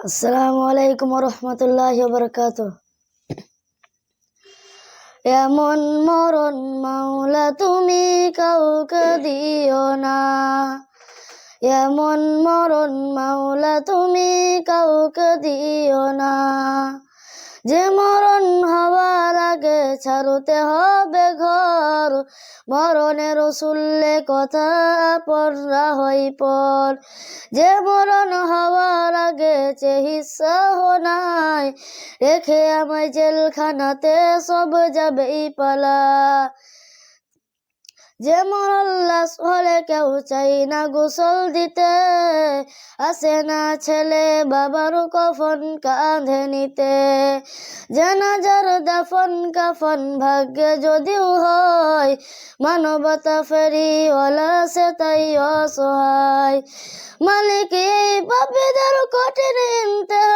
আসসালামু আলাইকুম রহমতুল্লাহ বরকাত এমন মরণ মাওলা তুমি কাউকে দিও না। এমন মরণ মাওলা তুমি কাউকে দিও না। যে মরণ হওয়ার আগে ছাড়তে হবে ঘর। মরণের রসুল্লে কথা পড়া হই পর। যে মরণ হওয়ার আগে চেহিসা নাই রেখে আমায় জেলখানাতে সব যাবেই পালা। যে মরল্লাস হলে কেউ চাই না গোসল দিতে। আসে না ছেলে বাবার কফন কাঁধে নিতে। জানাজার দাফন কাফন ভাগ্যে যদিও হয়, মানবতা ফেরি ওলা সে তাই অসহায়। মালিক এই পাপীদের কঠিন ইমতেহানে